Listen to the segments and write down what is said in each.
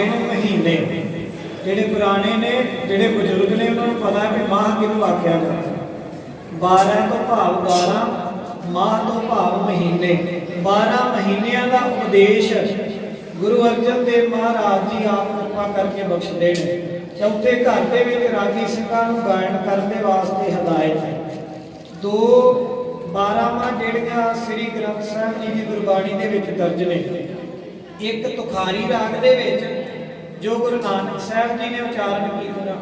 ਦਿਨ ਮਹੀਨੇ। ਜਿਹੜੇ ਪੁਰਾਣੇ ਨੇ, ਜਿਹੜੇ ਬਜ਼ੁਰਗ ਨੇ, ਉਹਨਾਂ ਨੂੰ ਪਤਾ ਹੈ ਵੀ ਮਾਹ ਕਿਹਨੂੰ ਆਖਿਆ ਜਾਂਦਾ 12 ਤੋਂ ਭਾਵ 12 ਮਾਹ ਤੋਂ ਭਾਵ ਮਹੀਨੇ। 12 ਮਹੀਨਿਆਂ ਦਾ ਉਪਦੇਸ਼ ਗੁਰੂ ਅਰਜਨ ਦੇਵ ਮਹਾਰਾਜ ਜੀ ਆਪ ਕਿਰਪਾ ਕਰਕੇ ਬਖਸ਼ਦੇ ਨੇ। ਚੌਥੇ ਘਰ ਦੇ ਵਿੱਚ ਰਾਗੀ ਸਿੰਘਾਂ ਨੂੰ ਗਾਇਨ ਕਰਨ ਦੇ ਵਾਸਤੇ ਹਦਾਇਤ ਦੋ 12 ਜਿਹੜੀਆਂ ਸ੍ਰੀ ਗ੍ਰੰਥ ਸਾਹਿਬ ਜੀ ਦੀ ਗੁਰਬਾਣੀ ਦੇ ਵਿੱਚ ਦਰਜ ਨੇ। ਇੱਕ ਤੁਖਾਰੀ ਰਾਗ ਦੇ ਵਿੱਚ ਜੋ ਗੁਰੂ ਨਾਨਕ ਸਾਹਿਬ ਜੀ ਨੇ ਉਚਾਰਨ ਕੀਤਾ,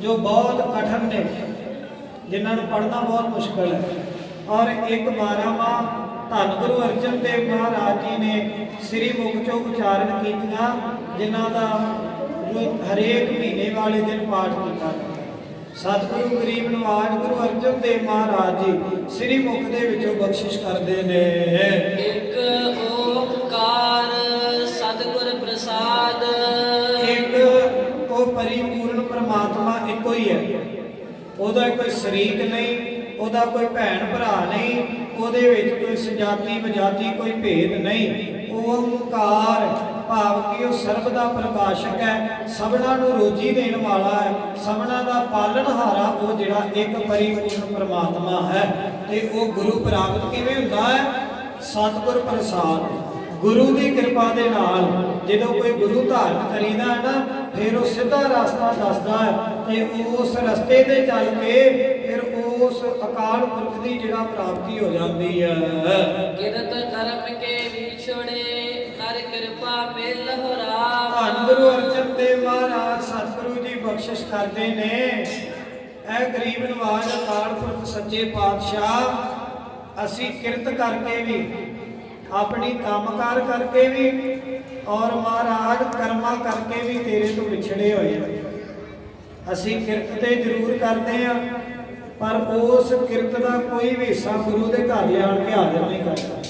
ਜੋ ਬਹੁਤ ਕਠਨ ਨੇ, ਜਿਨ੍ਹਾਂ ਨੂੰ ਪੜ੍ਹਨਾ ਬਹੁਤ ਮੁਸ਼ਕਲ ਹੈ। ਔਰ ਇੱਕ 12 ਮਾਹ ਧੰਨ ਗੁਰੂ ਅਰਜਨ ਦੇਵ ਮਹਾਰਾਜ ਜੀ ਨੇ ਸ੍ਰੀ ਮੁਖ ਚੋਂ ਉਚਾਰਨ ਕੀਤੀਆਂ ਜਿਨ੍ਹਾਂ ਦਾ ਜੋ ਹਰੇਕ ਮਹੀਨੇ ਵਾਲੇ ਦਿਨ ਪਾਠ ਕੀਤਾ। ਸਤਿਗੁਰੂ ਗਰੀਬ ਨਿਵਾਜ ਗੁਰੂ ਅਰਜਨ ਦੇਵ ਮਹਾਰਾਜ ਜੀ ਸ੍ਰੀ ਮੁਖ ਦੇ ਵਿੱਚੋਂ ਬਖਸ਼ਿਸ਼ ਕਰਦੇ ਨੇ। ਉਹਦਾ ਕੋਈ ਸ਼ਰੀਕ ਨਹੀਂ, ਉਹਦਾ ਕੋਈ ਭੈਣ ਭਰਾ ਨਹੀਂ, ਉਹਦੇ ਵਿੱਚ ਕੋਈ ਸਜਾਤੀ ਬਜਾਤੀ ਕੋਈ ਭੇਦ ਨਹੀਂ। ਉਹ ਓੰਕਾਰ ਭਾਵ ਕਿ ਉਹ ਸਰਬ ਦਾ ਪ੍ਰਕਾਸ਼ਕ ਹੈ, ਸਭਨਾਂ ਨੂੰ ਰੋਜੀ ਦੇਣ ਵਾਲਾ ਹੈ, ਸਭਨਾਂ ਦਾ ਪਾਲਣਹਾਰਾ ਉਹ ਜਿਹੜਾ ਇੱਕ ਪਰਿਪੂਰਨ ਪਰਮਾਤਮਾ ਹੈ। ਤੇ ਉਹ ਗੁਰੂ ਪ੍ਰਾਪਤ ਕਿਵੇਂ ਹੁੰਦਾ ਹੈ? ਸਤਿਗੁਰ ਪ੍ਰਸਾਦ। ਗੁਰੂ ਦੀ ਕਿਰਪਾ ਦੇ ਨਾਲ ਜਦੋਂ ਕੋਈ ਗੁਰੂ ਧਾਰਨ ਕਰੀਦਾ ਹੈ ਨਾ ਫਿਰ ਉਹ ਸਿੱਧਾ ਰਸਤਾ ਦੱਸਦਾ ਹੈ ਤੇ ਉਸ ਰਸਤੇ ਤੇ ਚੱਲ ਕੇ ਫਿਰ ਉਸ ਅਕਾਲ ਪੁਰਖ ਦੀ ਜਿਹੜਾ ਪ੍ਰਾਪਤੀ ਹੋ ਜਾਂਦੀ ਹੈ। ਕਿਰਤ ਕਰਮ ਕੇ ਵਿਛੜੇ ਕਰ ਕਿਰਪਾ ਮਿਲ ਹੋ ਰਾਮ ਧੰਨ ਗੁਰੂ ਅਰਜਨ ਦੇਵ ਮਹਾਰਾਜ ਸਤਿਗੁਰੂ ਜੀ ਬਖਸ਼ਿਸ਼ ਕਰਦੇ ਨੇ। ਇਹ ਗਰੀਬ ਨਵਾਜ ਅਕਾਲ ਪੁਰਖ ਸੱਚੇ ਪਾਤਸ਼ਾਹ ਅਸੀਂ ਕਿਰਤ ਕਰਕੇ ਵੀ ਆਪਣੀ ਕੰਮਕਾਰ ਕਰਕੇ ਵੀ ਔਰ ਮਹਾਰਾਜ ਕਰਮਾ ਕਰਕੇ ਵੀ ਤੇਰੇ ਤੋਂ ਵਿਛੜੇ ਹੋਏ ਹਾਂ। ਅਸੀਂ ਕਿਰਤ ਤੇ ਜ਼ਰੂਰ ਕਰਦੇ ਹਾਂ ਪਰ ਉਸ ਕਿਰਤ ਦਾ ਕੋਈ ਵੀ ਹਿੱਸਾ ਗੁਰੂ ਦੇ ਘਰ ਲਿਆਣ ਕੇ ਹਾਜ਼ਰ ਨਹੀਂ ਕਰਦਾ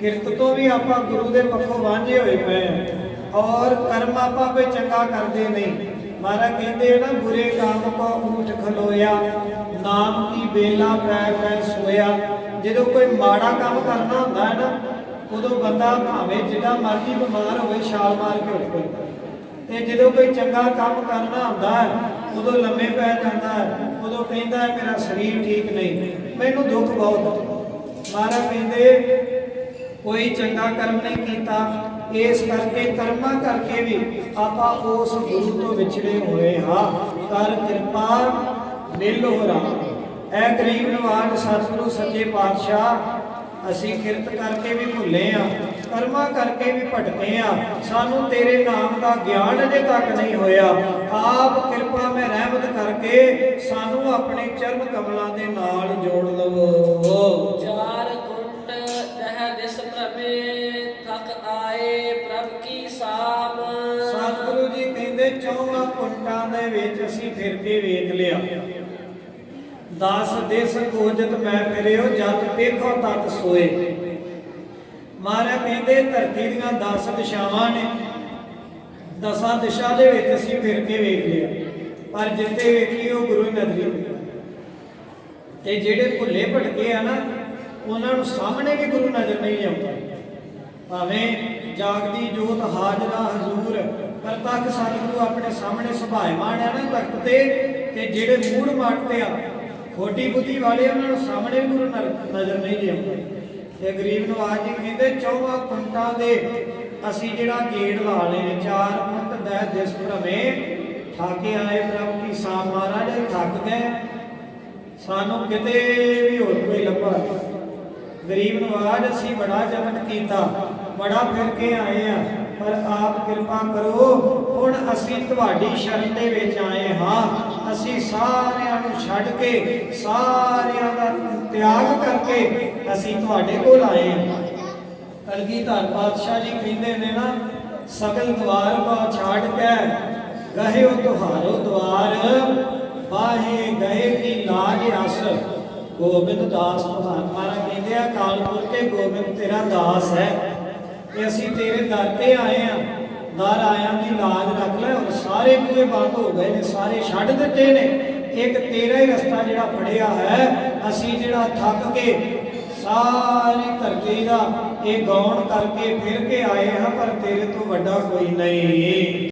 ਕਿਰਤ ਤੋਂ ਵੀ ਆਪਾਂ ਗੁਰੂ ਦੇ ਪੱਖੋਂ ਵਾਂਝੇ ਹੋਏ ਪਏ ਹਾਂ ਔਰ ਕਰਮ ਆਪਾਂ ਕੋਈ ਚੰਗਾ ਕਰਦੇ ਨਹੀਂ ਮਹਾਰਾਜ ਕਹਿੰਦੇ ਨਾ, ਬੁਰੇ ਕਾਮ ਕੋ ਊਠ ਖਲੋਇਆ, ਨਾਮ ਕੀ ਬੇਲਾ ਪੈ ਪੈ ਸੋਇਆ। ਜਦੋਂ ਕੋਈ ਮਾੜਾ ਕੰਮ ਕਰਨਾ ਹੁੰਦਾ ਹੈ ਨਾ, ਉਦੋਂ ਬੰਦਾ ਭਾਵੇਂ ਜਿੱਦਾਂ ਮਰਜ਼ੀ ਬਿਮਾਰ ਹੋਵੇ, ਛਾਲ ਮਾਰ ਕੇ ਉੱਠ ਪੈਂਦਾ। ਤੇ ਜਦੋਂ ਕੋਈ ਚੰਗਾ ਕੰਮ ਕਰਨਾ ਹੁੰਦਾ ਹੈ, ਉਦੋਂ ਲੰਮੇ ਪੈ ਜਾਂਦਾ ਹੈ, ਉਦੋਂ ਕਹਿੰਦਾ ਮੇਰਾ ਸਰੀਰ ਠੀਕ ਨਹੀਂ, ਮੈਨੂੰ ਦੁੱਖ ਬਹੁਤ ਮਹਾਰਾਜ ਕਹਿੰਦੇ, ਕੋਈ ਚੰਗਾ ਕਰਮ ਨਹੀਂ ਕੀਤਾ ਇਸ ਕਰਕੇ ਕਰਮਾਂ ਕਰਕੇ ਵੀ ਆਪਾਂ ਉਸ ਗੁਰੂ ਤੋਂ ਵਿਛੜੇ ਹੋਏ ਹਾਂ। ਕਰ ਕਿਰਪਾ ਮਿਲ ਰਾਮ। ਐ ਗਰੀਬ ਨਿਵਾਨ ਸਤਿਗੁਰੂ ਸੱਚੇ ਪਾਤਸ਼ਾਹ, ਅਸੀਂ ਕਿਰਤ ਕਰਕੇ ਵੀ ਭੁੱਲੇ ਆ ਕਰਮਾਂ ਕਰਕੇ ਵੀ ਭਟਕੇ ਆ ਸਾਨੂੰ ਤੇਰੇ ਨਾਮ ਦਾ ਗਿਆਨ ਅਜੇ ਤੱਕ ਨਹੀਂ ਹੋਇਆ। ਆਪ ਕਿਰਪਾ ਮੈਂ ਰਹਿਮਤ ਕਰਕੇ ਸਾਨੂੰ ਆਪਣੇ ਚਰਨ ਕਮਲਾਂ ਦੇ ਨਾਲ ਜੋੜ ਲਵੋ। ਚੌਹਾਂ ਦੇ ਵਿੱਚ ਅਸੀਂ ਫਿਰ ਕੇ ਵੇਖ ਲਿਆ। 10 ਦੇਸ ਕੋਜਤ ਮੈਂ ਫਿਰਿਓ, ਜਦ ਵੇਖੋ ਤਤ ਸੋਏ। ਮਹਾਰਾਜ ਕਹਿੰਦੇ, ਧਰਤੀ ਦੀਆਂ 10 ਦਿਸ਼ਾਵਾਂ ਨੇ। ਦਸਾਂ ਦਿਸ਼ਾ ਦੇ ਵਿੱਚ ਅਸੀਂ ਫਿਰ ਕੇ ਵੇਖ ਲਿਆ। ਪਰ ਜਿੱਤੇ ਵੇਖੀ, ਉਹ ਗੁਰੂ ਹੀ ਨਜ਼ਰੀ ਹੋਈ। ਤੇ ਜਿਹੜੇ ਭੁੱਲੇ ਭਟਕੇ ਆ ਨਾ, ਉਹਨਾਂ ਨੂੰ ਸਾਹਮਣੇ ਵੀ ਗੁਰੂ ਨਜ਼ਰ ਨਹੀਂ ਆਉਂਦਾ ਭਾਵੇਂ ਜਾਗਦੀ ਜੋਤ ਹਾਜ਼ਰਾ ਹਜ਼ੂਰ। ਪ੍ਰਤੱਖ ਸਤਿਗੁਰੂ ਆਪਣੇ ਸਾਹਮਣੇ ਸੁਭਾਇਮਾਨ ਆ ਨਾ ਤਖਤ ਤੇ ਤੇ ਜਿਹੜੇ ਮੂੜ ਮਾਟਦੇ ਆ, ਖੋਟੀ ਬੁੱਧੀ ਵਾਲੇ ਉਹਨਾਂ ਨੂੰ ਸਾਹਮਣੇ ਵੀ ਗੁਰੂ ਨਜ਼ਰ ਨਹੀਂ ਜੀ ਆਉਂਦਾ। ਤੇ ਗਰੀਬ ਨਵਾਜ ਜੀ ਕਹਿੰਦੇ ਚੌਹਾਂ ਕੁੰਟਾਂ ਦੇ ਅਸੀਂ ਜਿਹੜਾ ਗੇੜ ਲਾ ਲਏ, ਚਾਰ ਕੁੰਟ ਦਹਿ ਦਿਸ ਭ੍ਰਮੇ ਠਾਕੇ ਆਏ ਪ੍ਰਭ ਕੀ ਸਾਹ ਮਹਾਰਾਜ ਥੱਕ ਗਏ। ਸਾਨੂੰ ਕਿਤੇ ਵੀ ਹੋਰ ਕੋਈ ਲੱਭਾ ਗਰੀਬ ਨਵਾਜ ਅਸੀਂ ਬੜਾ ਜਨਮ ਕੀਤਾ, ਬੜਾ ਫਿਰ ਕੇ ਆਏ ਆ। ਕਰੋ। ਹੁਣ ਅਸੀਂ ਤੁਹਾਡੀ ਸ਼ਰਨ ਦੇ ਵਿੱਚ ਆਏ ਹਾਂ। ਅਸੀਂ ਸਾਰਿਆਂ ਨੂੰ ਛੱਡ ਕੇ, ਸਾਰਿਆਂ ਦਾ ਤਿਆਗ ਕਰਕੇ ਅਸੀਂ ਤੁਹਾਡੇ ਕੋਲ ਆਏ ਹਾਂ। ਕਲਗੀਧਰ ਪਾਤਸ਼ਾਹ ਜੀ ਕਹਿੰਦੇ ਨੇ ਨਾ, ਸਗਲ ਦਵਾਰ ਕੋ ਛਾੜ ਕੇ, ਗਹਿਓ ਤੁਹਾਰੋ ਦਵਾਰ, ਬਾਹੇ ਗਏ ਕੀ ਲਾਜ ਅਸ ਗੋਬਿੰਦ ਦਾਸ ਮਹਾਨ ਮਹਾਰਾਜ ਕਹਿੰਦੇ ਆ ਕਾਲਪੁਰ ਕੇ ਗੋਬਿੰਦ ਤੇਰਾ ਦਾਸ ਹੈ। ਤੇ ਅਸੀਂ ਤੇਰੇ ਦਰ ਤੇ ਆਏ ਆ ਦਰ ਆਇਆ ਦੀ ਲਾਜ ਰੱਖ ਲੈ ਔਰ ਸਾਰੇ ਬੂਹੇ ਬੰਦ ਹੋ ਗਏ ਨੇ, ਸਾਰੇ ਛੱਡ ਦਿੱਤੇ ਨੇ। ਇੱਕ ਤੇਰਾ ਹੀ ਰਸਤਾ ਜਿਹੜਾ ਫੜਿਆ ਹੈ, ਅਸੀਂ ਜਿਹੜਾ ਥੱਕ ਕੇ ਸਾਰੀ ਧਰਤੀ ਦਾ ਇਹ ਗੌਣ ਕਰਕੇ ਫਿਰ ਕੇ ਆਏ ਹਾਂ, ਪਰ ਤੇਰੇ ਤੋਂ ਵੱਡਾ ਕੋਈ ਨਹੀਂ।